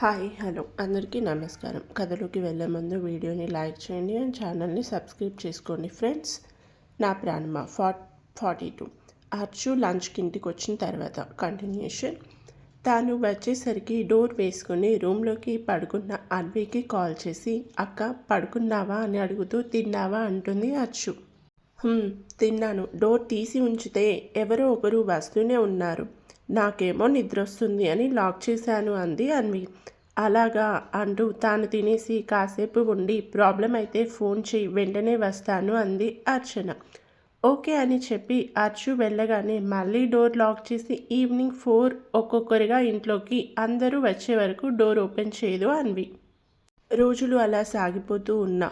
Hi hello. అందరికీ నమస్కారం. కథలోకి వెళ్ళే ముందు వీడియోని లైక్ చేయండి అండ్ ఛానల్ని సబ్స్క్రైబ్ చేసుకోండి ఫ్రెండ్స్. నా ప్రాణమ? ఫార్ట్ ఫార్టీ టూ. అర్చు లంచ్కి ఇంటికి వచ్చిన తర్వాత కంటిన్యూషన్. తాను వచ్చేసరికి డోర్ వేసుకుని రూమ్లోకి పడుకున్న అన్వికి కాల్ చేసి అక్క పడుకున్నావా? అని అడుగుతూ తిన్నావా? అంటుంది అర్చు తిన్నాను. డోర్ తీసి ఉంచితే ఎవరో ఒకరు వస్తూనే ఉన్నారు. నాకేమో నిద్ర వస్తుంది అని లాక్ చేశాను అంది అన్వి. అలాగా అంటూ తాను తినేసి కాసేపు ఉండి ప్రాబ్లం అయితే ఫోన్ చేయి వెంటనే వస్తాను అంది అర్చన. ఓకే అని చెప్పి అర్చు వెళ్ళగానే మళ్ళీ డోర్ లాక్ చేసి ఈవినింగ్ ఫోర్ ఒక్కొక్కరిగా ఇంట్లోకి అందరూ వచ్చే వరకు డోర్ ఓపెన్ చేయదు అన్వి. రోజులు అలా సాగిపోతూ ఉన్నా.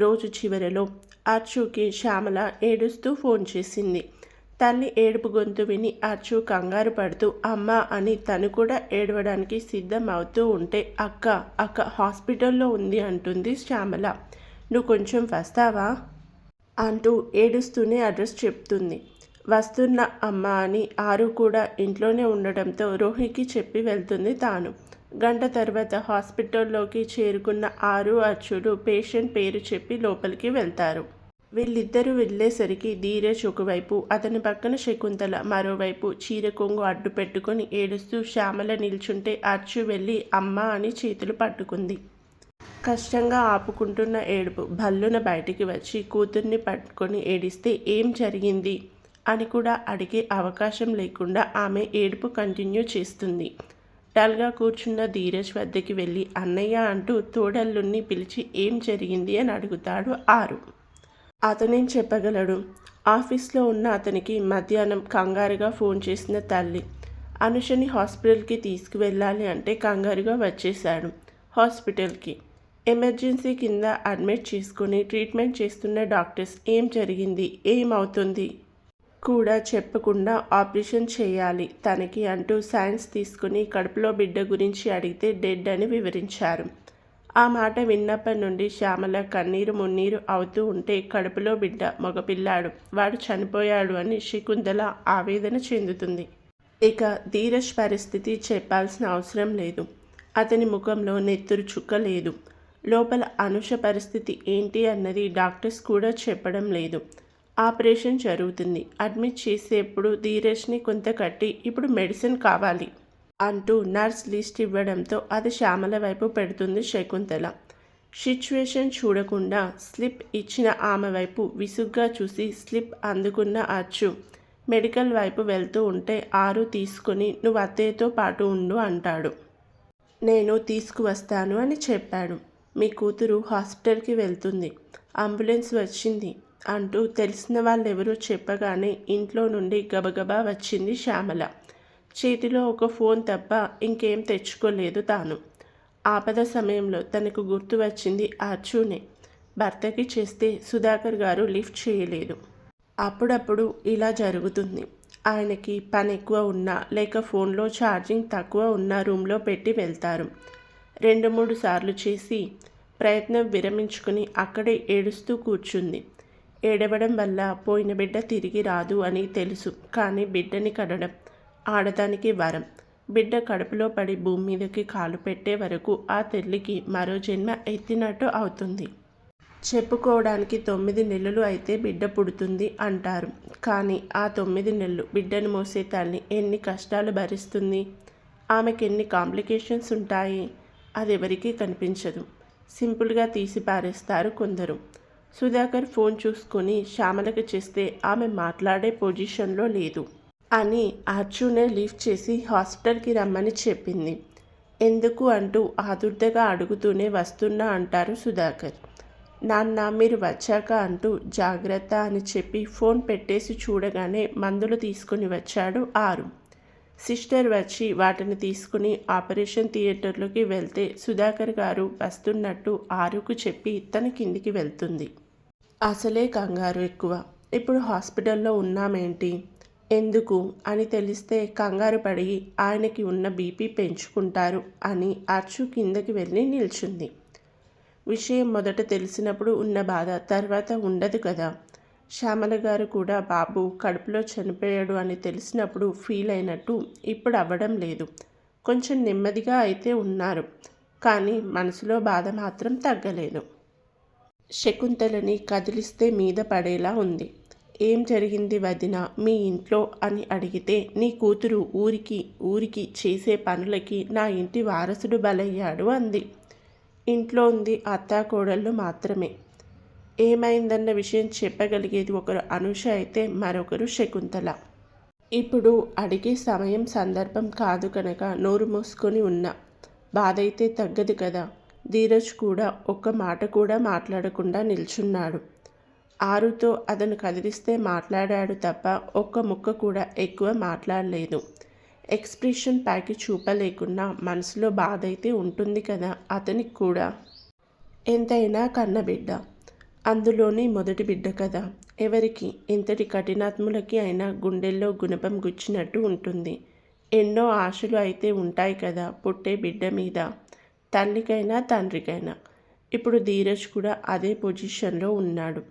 రోజు చివరిలో అర్చుకి శ్యామల ఏడుస్తూ ఫోన్ చేసింది. తల్లి ఏడుపు గొంతు విని అచ్చు కంగారు పడుతూ అమ్మ అని తను కూడా ఏడవడానికి సిద్ధం అవుతూ ఉంటే అక్క అక్క హాస్పిటల్లో ఉంది అంటుంది శ్యామల. నువ్వు కొంచెం వస్తావా? అంటూ ఏడుస్తూనే అడ్రస్ చెప్తుంది. వస్తున్న అమ్మ అని ఆరు కూడా ఇంట్లోనే ఉండడంతో రోహికి చెప్పి వెళ్తుంది తాను. గంట తర్వాత హాస్పిటల్లోకి చేరుకున్న ఆరు అచ్చుడు పేషెంట్ పేరు చెప్పి లోపలికి వెళ్తారు. వీళ్ళిద్దరూ వెళ్ళేసరికి ధీరజ్ ఒకవైపు అతని పక్కన శకుంతల మరోవైపు చీర కొంగు అడ్డు పెట్టుకొని ఏడుస్తూ శ్యామల నిల్చుంటే అచ్చు వెళ్ళి అమ్మ అని చేతులు పట్టుకుంది. కష్టంగా ఆపుకుంటున్న ఏడుపు భల్లున బయటికి వచ్చి కూతుర్ని పట్టుకొని ఏడిస్తే ఏం జరిగింది? అని కూడా అడిగే అవకాశం లేకుండా ఆమె ఏడుపు కంటిన్యూ చేస్తుంది. డల్గా కూర్చున్న ధీరజ్ వద్దకి వెళ్ళి అన్నయ్య అంటూ తోడల్లుణ్ణి పిలిచి ఏం జరిగింది అని అడుగుతాడు ఆరు. అతనేం చెప్పగలడు. ఆఫీస్లో ఉన్న అతనికి మధ్యాహ్నం కంగారుగా ఫోన్ చేసిన తల్లి అనుషని హాస్పిటల్కి తీసుకువెళ్ళాలి అంటే కంగారుగా వచ్చేశాడు. హాస్పిటల్కి. ఎమర్జెన్సీ కింద అడ్మిట్ చేసుకుని ట్రీట్మెంట్ చేస్తున్న డాక్టర్స్ ఏం జరిగింది? ఏమవుతుంది కూడా చెప్పకుండా ఆపరేషన్ చేయాలి తనకి అంటూ సైన్స్ తీసుకుని కడుపులో బిడ్డ గురించి అడిగితే డెడ్ అని వివరించారు. ఆ మాట విన్నప్పటి నుండి శ్యామల కన్నీరు మున్నీరు అవుతూ ఉంటే కడుపులో బిడ్డ మగపిల్లాడు. వాడు చనిపోయాడు అని శకుంతల ఆవేదన చెందుతుంది. ఇక ధీరజ్ పరిస్థితి చెప్పాల్సిన అవసరం లేదు. అతని ముఖంలో నెత్తురు చుక్క లేదు. లోపల అనుష పరిస్థితి ఏంటి అన్నది డాక్టర్స్ కూడా చెప్పడం లేదు. ఆపరేషన్ జరుగుతుంది. అడ్మిట్ చేసేప్పుడు ధీరజ్ని కొంత కట్టి ఇప్పుడు మెడిసిన్ కావాలి. అంటూ నర్స్ లిస్ట్ ఇవ్వడంతో అది శ్యామల వైపు పెడుతుంది శకుంతల. సిచ్యువేషన్ చూడకుండా స్లిప్ ఇచ్చిన ఆమె వైపు విసుగ్గా చూసి స్లిప్ అందుకున్న అచ్చు. మెడికల్ వైపు వెళ్తూ ఉంటే ఆరు తీసుకుని నువ్వు అత్తయ్యతో పాటు ఉండు అంటాడు. నేను తీసుకువస్తాను అని చెప్పాడు. మీ కూతురు హాస్పిటల్కి వెళ్తుంది. అంబులెన్స్ వచ్చింది అంటూ తెలిసిన వాళ్ళెవరో చెప్పగానే ఇంట్లో నుండి గబగబా వచ్చింది శ్యామల. చేతిలో ఒక ఫోన్ తప్ప ఇంకేం తెచ్చుకోలేదు తాను. ఆపద సమయంలో తనకు గుర్తు వచ్చింది అర్జునే. భర్తకి చేస్తే సుధాకర్ గారు లిఫ్ట్ చేయలేదు. అప్పుడప్పుడు ఇలా జరుగుతుంది. ఆయనకి పని ఎక్కువ ఉన్నా లేక ఫోన్లో ఛార్జింగ్ తక్కువ ఉన్న రూమ్లో పెట్టి వెళ్తారు. రెండు మూడు సార్లు చేసి ప్రయత్నం విరమించుకుని అక్కడే ఏడుస్తూ కూర్చుంది. ఏడవడం వల్ల పోయిన బిడ్డ తిరిగి రాదు అని తెలుసు. కానీ బిడ్డని కనడం ఆడదానికి వరం. బిడ్డ కడుపులో పడి భూమి మీదకి కాలు పెట్టే వరకు ఆ తల్లికి మరో జన్మ ఎత్తినట్టు అవుతుంది. చెప్పుకోవడానికి తొమ్మిది నెలలు అయితే బిడ్డ పుడుతుంది అంటారు. కానీ ఆ తొమ్మిది నెలలు బిడ్డను మోసే తల్లి ఎన్ని కష్టాలు భరిస్తుంది? ఆమెకి ఎన్ని కాంప్లికేషన్స్ ఉంటాయి? అది ఎవరికీ కనిపించదు. సింపుల్గా తీసి పారేస్తారు కొందరు. సుధాకర్ ఫోన్ చూసుకొని శ్యామలకి చేస్తే ఆమె మాట్లాడే పొజిషన్లో లేదు. అని అర్జునే లిఫ్ట్ చేసి హాస్పిటల్కి రమ్మని చెప్పింది. ఎందుకు అంటూ ఆదుర్దగా అడుగుతూనే వస్తున్నా అంటారు సుధాకర్. నాన్న మీరు వచ్చాక అంటూ జాగ్రత్త అని చెప్పి ఫోన్ పెట్టేసి చూడగానే మందులు తీసుకుని వచ్చాడు ఆరు. సిస్టర్ వచ్చి వాటిని తీసుకుని ఆపరేషన్ థియేటర్లోకి వెళ్తే సుధాకర్ గారు వస్తున్నట్టు ఆరుకు చెప్పి తన కిందికి వెళ్తుంది. అసలే కంగారు ఎక్కువ. ఇప్పుడు హాస్పిటల్లో ఉన్నామేంటి? ఎందుకు? అని తెలిస్తే కంగారు పడి ఆయనకి ఉన్న బీపీ పెంచుకుంటారు అని అర్చు కిందకి వెళ్ళి నిల్చుంది. విషయం మొదట తెలిసినప్పుడు ఉన్న బాధ తర్వాత ఉండదు కదా. శ్యామల గారు కూడా బాబు కడుపులో చనిపోయాడు అని తెలిసినప్పుడు ఫీల్ అయినట్టు ఇప్పుడు అవ్వడం లేదు. కొంచెం నెమ్మదిగా అయితే ఉన్నారు కానీ మనసులో బాధ మాత్రం తగ్గలేదు. శకుంతలని కదిలిస్తే మీద పడేలా ఉంది. ఏం జరిగింది వదిన? మీ ఇంట్లో? అని అడిగితే నీ కూతురు ఊరికి ఊరికి చేసే పనులకి నా ఇంటి వారసుడు బలయ్యాడు అంది. ఇంట్లో ఉంది అత్తాకోడళ్ళు మాత్రమే. ఏమైందన్న విషయం చెప్పగలిగేది ఒకరు అనుష అయితే మరొకరు శకుంతల. ఇప్పుడు అడిగే సమయం సందర్భం కాదు కనుక నోరు మూసుకొని ఉన్నా. బాధ అయితే తగ్గదు కదా? ధీరజ్ కూడా ఒక్క మాట కూడా మాట్లాడకుండా నిల్చున్నాడు. ఆరుతో అతను కదిలిస్తే మాట్లాడాడు తప్ప ఒక్క ముక్క కూడా ఎక్కువ మాట్లాడలేదు. ఎక్స్ప్రెషన్ ప్యాకి చూపలేకున్నా మనసులో బాధ అయితే ఉంటుంది కదా అతనికి కూడా. ఎంతైనా కన్నబిడ్డ. అందులోని మొదటి బిడ్డ కదా. ఎవరికి? ఎంతటి కఠినాత్ములకి అయినా గుండెల్లో గుణపం గుచ్చినట్టు ఉంటుంది. ఎన్నో ఆశలు అయితే ఉంటాయి కదా పుట్టే బిడ్డ మీద. తల్లికైనా తండ్రికైనా. ఇప్పుడు ధీరజ్ కూడా అదే పొజిషన్లో ఉన్నాడు.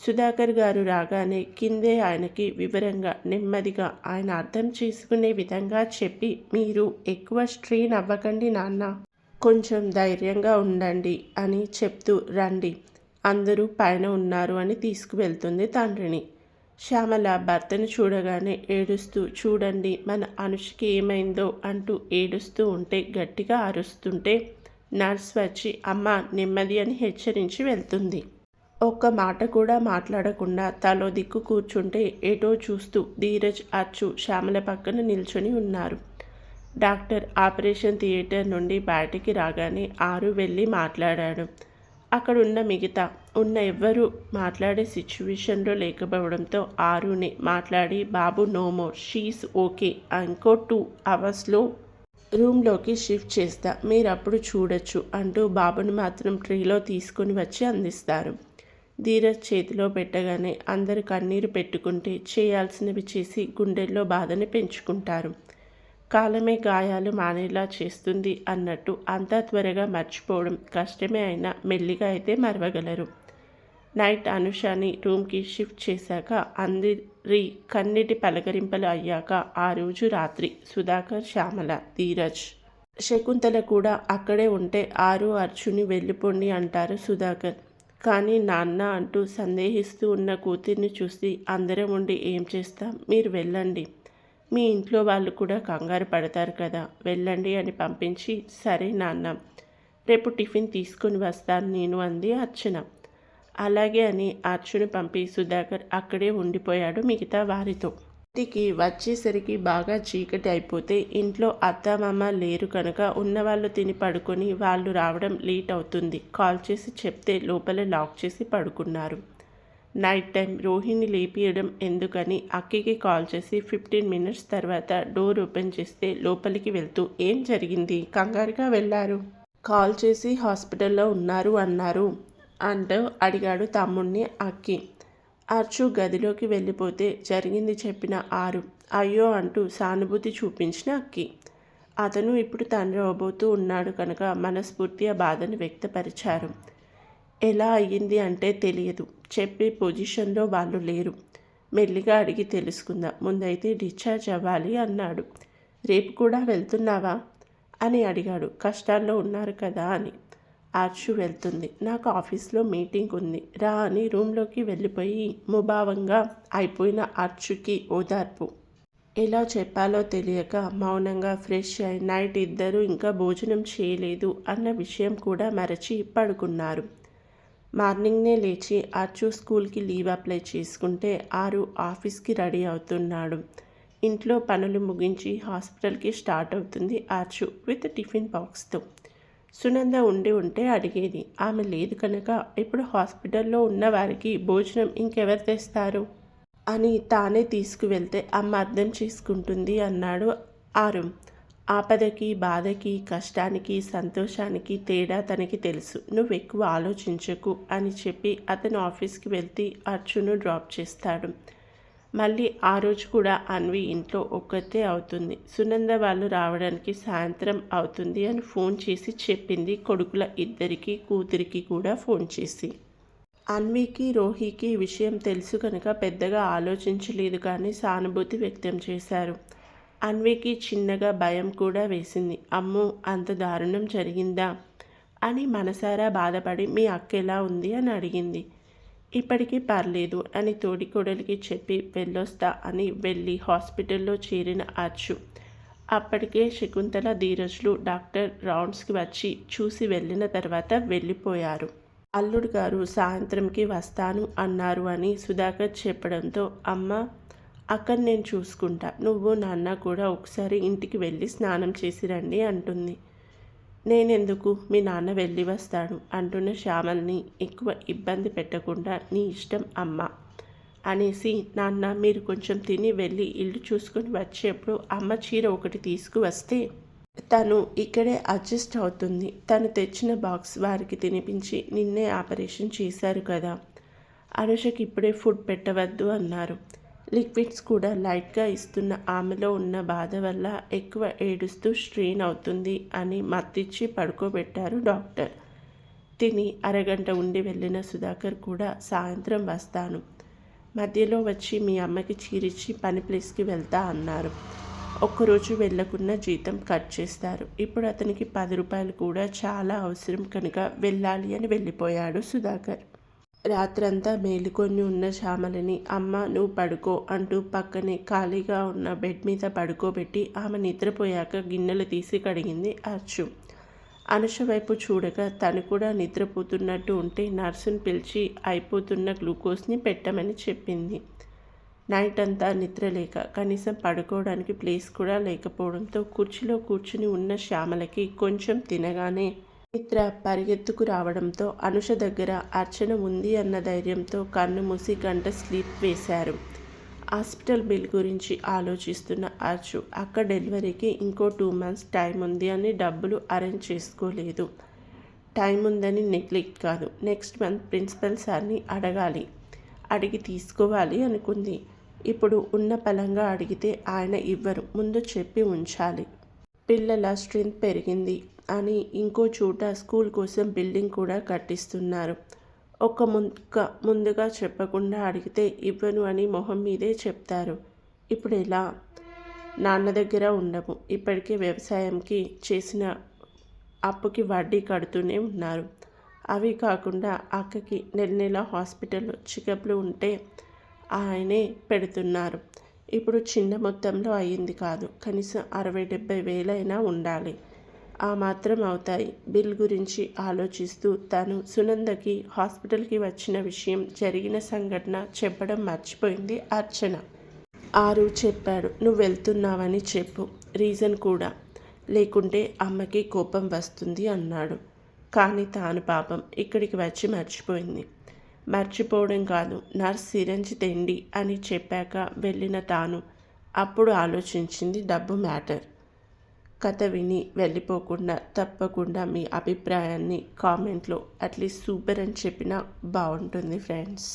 సుధాకర్ గారు రాగానే కిందే ఆయనకి వివరంగా నెమ్మదిగా ఆయన అర్థం చేసుకునే విధంగా చెప్పి మీరు ఎక్కువ స్ట్రెయిన్ అవ్వకండి నాన్న. కొంచెం ధైర్యంగా ఉండండి అని చెప్తూ రండి. అందరూ పైన ఉన్నారు అని తీసుకువెళ్తుంది తండ్రిని. శ్యామల భర్తను చూడగానే ఏడుస్తూ చూడండి మన అనుష్కి ఏమైందో అంటూ ఏడుస్తూ ఉంటే గట్టిగా అరుస్తుంటే నర్స్ వచ్చి అమ్మ నెమ్మది అని హెచ్చరించి వెళ్తుంది. ఒక్క మాట కూడా మాట్లాడకుండా తలో దిక్కు కూర్చుంటే ఏటో చూస్తూ ధీరజ్ అచ్చు శ్యామల పక్కన నిల్చొని ఉన్నారు. డాక్టర్ ఆపరేషన్ థియేటర్ నుండి బయటికి రాగానే ఆరు వెళ్ళి మాట్లాడాడు. అక్కడున్న మిగతా ఉన్న ఎవ్వరూ మాట్లాడే సిచ్యువేషన్లో లేకపోవడంతో ఆరుని మాట్లాడి బాబు నోమోర్ షీస్ ఓకే ఇంకో టూ అవర్స్లో రూమ్లోకి షిఫ్ట్ చేస్తా మీరు అప్పుడు చూడొచ్చు అంటూ బాబుని మాత్రం ట్రీలో తీసుకొని వచ్చి అందిస్తారు. ధీరజ్ చేతిలో పెట్టగానే అందరు కన్నీరు పెట్టుకుంటే చేయాల్సినవి చేసి గుండెల్లో బాధని పెంచుకుంటారు. కాలమే గాయాలు మానేలా చేస్తుంది అన్నట్టు అంతా త్వరగా మర్చిపోవడం కష్టమే అయినా మెల్లిగా అయితే మరవగలరు. నైట్ అనుషాని రూమ్కి షిఫ్ట్ చేశాక అందరి కన్నిటి పలకరింపలు అయ్యాక ఆ రోజు రాత్రి సుధాకర్ శ్యామల ధీరజ్ శకుంతల కూడా అక్కడే ఉంటే ఆరు అర్జుని వెళ్ళిపోండి అంటారు సుధాకర్. కానీ నాన్న అంటూ సందేహిస్తూ ఉన్న కూతుర్ని చూసి అందరం ఉండి ఏం చేస్తాం? మీరు వెళ్ళండి. మీ ఇంట్లో వాళ్ళు కూడా కంగారు పడతారు కదా. వెళ్ళండి అని పంపించి సరే నాన్న. రేపు టిఫిన్ తీసుకొని వస్తాను నేను అంది అర్చన. అలాగే అని అర్చును పంపి సుధాకర్ అక్కడే ఉండిపోయాడు మిగతా వారితో. ఇంటికి వచ్చేసరికి బాగా చీకటి అయిపోతే ఇంట్లో అత్తమామ లేరు కనుక ఉన్నవాళ్ళు తిని పడుకొని వాళ్ళు రావడం లేట్ అవుతుంది. కాల్ చేసి చెప్తే లోపల లాక్ చేసి పడుకున్నారు. నైట్ టైం రోహిణి లేపియడం ఎందుకని అక్కికి కాల్ చేసి ఫిఫ్టీన్ మినిట్స్ తర్వాత డోర్ ఓపెన్ చేస్తే లోపలికి వెళ్తూ ఏం జరిగింది? కంగారుగా వెళ్ళారు కాల్ చేసి హాస్పిటల్లో ఉన్నారు అన్నారు. అంటూ అడిగాడు తమ్ముణ్ణి అక్కి. అర్చు గదిలోకి వెళ్ళిపోతే జరిగింది చెప్పిన ఆరు. అయ్యో అంటూ సానుభూతి చూపించిన అక్కి. అతను ఇప్పుడు తండ్రి అవబోతూ ఉన్నాడు కనుక మనస్ఫూర్తిగా బాధను వ్యక్తపరిచారు. ఎలా అయ్యింది అంటే తెలియదు. చెప్పే పొజిషన్లో వాళ్ళు లేరు. మెల్లిగా అడిగి తెలుసుకుందాం. ముందైతే డిశ్చార్జ్ అవ్వాలి అన్నాడు. రేపు కూడా వెళ్తున్నావా? అని అడిగాడు. కష్టాల్లో ఉన్నారు కదా అని. ఆర్చు వెళ్తుంది. నాకు ఆఫీస్లో మీటింగ్ ఉంది. రా అని రూమ్లోకి వెళ్ళిపోయి ముభావంగా అయిపోయిన ఆర్చుకి ఓదార్పు. ఎలా చెప్పాలో తెలియక మౌనంగా ఫ్రెష్ అయి నైట్ ఇద్దరూ ఇంకా భోజనం చేయలేదు అన్న విషయం కూడా మరచి పడుకున్నారు. మార్నింగ్నే లేచి ఆర్చు స్కూల్కి లీవ్ అప్లై చేసుకుంటే ఆరు ఆఫీస్కి రెడీ అవుతున్నాడు. ఇంట్లో పనులు ముగించి హాస్పిటల్కి స్టార్ట్ అవుతుంది ఆర్చు విత్ టిఫిన్ బాక్స్తో. సునంద ఉండి ఉంటే అడిగేది. ఆమె లేదు కనుక ఇప్పుడు హాస్పిటల్లో ఉన్న వారికి భోజనం ఇంకెవరు తెస్తారు? అని తానే తీసుకువెళ్తే అమ్మ అర్థం చేసుకుంటుంది అన్నాడు ఆరుం ఆపదకి బాధకి కష్టానికి సంతోషానికి తేడా తనకి తెలుసు. నువ్వు ఎక్కువ ఆలోచించకు అని చెప్పి అతను ఆఫీస్కి వెళ్తే అర్జును డ్రాప్ చేస్తాడు. మళ్ళీ ఆ రోజు కూడా అన్వి ఇంట్లో ఒక్కతే అవుతుంది. సునంద వాళ్ళు రావడానికి సాయంత్రం అవుతుంది అని ఫోన్ చేసి చెప్పింది. కొడుకుల ఇద్దరికి కూతురికి కూడా ఫోన్ చేసి. అన్వికి రోహికి విషయం తెలుసు కనుక పెద్దగా ఆలోచించలేదు కానీ సానుభూతి వ్యక్తం చేశారు. అన్వికి చిన్నగా భయం కూడా వేసింది. అమ్మో అంత దారుణం జరిగిందా అని మనసారా బాధపడి మీ అక్క ఎలా ఉంది అని అడిగింది. ఇప్పటికీ పర్లేదు అని తోడికోడలికి చెప్పి వెళ్ళొస్తా అని వెళ్ళి హాస్పిటల్లో చేరిన అచ్చు అప్పటికే శకుంతల ధీరజ్లు డాక్టర్ రౌండ్స్కి వచ్చి చూసి వెళ్ళిన తర్వాత వెళ్ళిపోయారు. అల్లుడు గారు సాయంత్రంకి వస్తాను అన్నారు అని సుధాకర్ చెప్పడంతో అమ్మ అక్కడ నేను చూసుకుంటా. నువ్వు నాన్న కూడా ఒకసారి ఇంటికి వెళ్ళి స్నానం చేసి రండి అంటుంది. నేనెందుకు? మీ నాన్న వెళ్ళి వస్తాడు అంటున్న శ్యామల్ని ఎక్కువ ఇబ్బంది పెట్టకుండా నీ ఇష్టం అమ్మ అనేసి నాన్న మీరు కొంచెం తిని వెళ్ళి ఇల్లు చూసుకొని వచ్చేప్పుడు అమ్మ చీర ఒకటి తీసుకువస్తే తను ఇక్కడే అడ్జస్ట్ అవుతుంది. తను తెచ్చిన బాక్స్ వారికి తినిపించి నిన్నే ఆపరేషన్ చేశారు కదా. అనుషకి ఇప్పుడే ఫుడ్ పెట్టవద్దు అన్నారు. లిక్విడ్స్ కూడా లైట్గా ఇస్తున్న ఆమెలో ఉన్న బాధ వల్ల ఎక్కువ ఏడుస్తూ స్ట్రెయిన్ అవుతుంది అని మత్తిచ్చి పడుకోబెట్టారు డాక్టర్. తిని అరగంట ఉండి వెళ్ళిన సుధాకర్ కూడా సాయంత్రం వస్తాను. మధ్యలో వచ్చి మీ అమ్మకి చీరిచ్చి పని ప్లేస్కి వెళ్తా అన్నారు. ఒక్కరోజు వెళ్ళకున్న జీతం కట్ చేస్తారు. ఇప్పుడు అతనికి పది రూపాయలు కూడా చాలా అవసరం కనుక వెళ్ళాలి అని వెళ్ళిపోయాడు సుధాకర్. రాత్రంతా మేలుకొని ఉన్న శ్యామలని అమ్మ నువ్వు పడుకో అంటూ పక్కనే ఖాళీగా ఉన్న బెడ్ మీద పడుకోబెట్టి ఆమె నిద్రపోయాక గిన్నెలు తీసి కడిగింది అర్చు అనుష వైపు చూడగా తను కూడా నిద్రపోతున్నట్టు ఉంటే నర్సును పిలిచి అయిపోతున్న గ్లూకోజ్ని పెట్టమని చెప్పింది. నైట్ అంతా నిద్ర లేక కనీసం పడుకోవడానికి ప్లేస్ కూడా లేకపోవడంతో కుర్చీలో కూర్చుని ఉన్న శ్యామలకి కొంచెం తినగానే మిత్ర పరిగెత్తుకు రావడంతో అనుష దగ్గర అర్చన ఉంది అన్న ధైర్యంతో కన్ను మూసి గంట స్లీప్ వేశారు. హాస్పిటల్ బిల్ గురించి ఆలోచిస్తున్న అర్చు అక్క డెలివరీకి ఇంకో టూ మంత్స్ టైం ఉంది అని డబ్బులు అరేంజ్ చేసుకోలేదు. టైం ఉందని నెగ్లెక్ట్ కాదు. నెక్స్ట్ మంత్ ప్రిన్సిపల్ సార్ని అడగాలి. అడిగి తీసుకోవాలి అనుకుంది. ఇప్పుడు ఉన్న పలంగా అడిగితే ఆయన ఇవ్వరు. ముందు చెప్పి ఉంచాలి. పిల్లల స్ట్రెంత్ పెరిగింది. అని ఇంకో చోట స్కూల్ కోసం బిల్డింగ్ కూడా కట్టిస్తున్నారు. ఒక ముక్క ముందుగా చెప్పకుండా అడిగితే ఇవ్వను అని మొహం మీదే చెప్తారు. ఇప్పుడు ఎలా? నాన్న దగ్గర ఉండము. ఇప్పటికే వ్యవసాయంకి చేసిన అప్పుకి వడ్డీ కడుతూనే ఉన్నారు. అవి కాకుండా అక్కకి నెల నెల హాస్పిటల్లో చెకప్లు ఉంటే ఆయనే పెడుతున్నారు. ఇప్పుడు చిన్న మొత్తంలో అయ్యింది కాదు. కనీసం అరవై డెబ్బై వేలైనా ఉండాలి. ఆ మాత్రం అవుతాయి. బిల్ గురించి ఆలోచిస్తూ తను సునందకి హాస్పిటల్కి వచ్చిన విషయం జరిగిన సంఘటన చెప్పడం మర్చిపోయింది అర్చన. ఆరు చెప్పాడు నువ్వు వెళ్తున్నావని చెప్పు. రీజన్ కూడా. లేకుంటే అమ్మకి కోపం వస్తుంది అన్నాడు. కానీ తాను పాపం ఇక్కడికి వచ్చి మర్చిపోయింది. మర్చిపోవడం కాదు నర్స్ సిరంజ్ తెండి అని చెప్పాక వెళ్ళిన తాను అప్పుడు ఆలోచించింది డబ్బు మ్యాటర్. కథ విని వెళ్ళిపోకుండా తప్పకుండా మీ అభిప్రాయాన్ని కామెంట్లో అట్లీస్ట్ సూపర్ అని చెప్పినా బాగుంటుంది ఫ్రెండ్స్.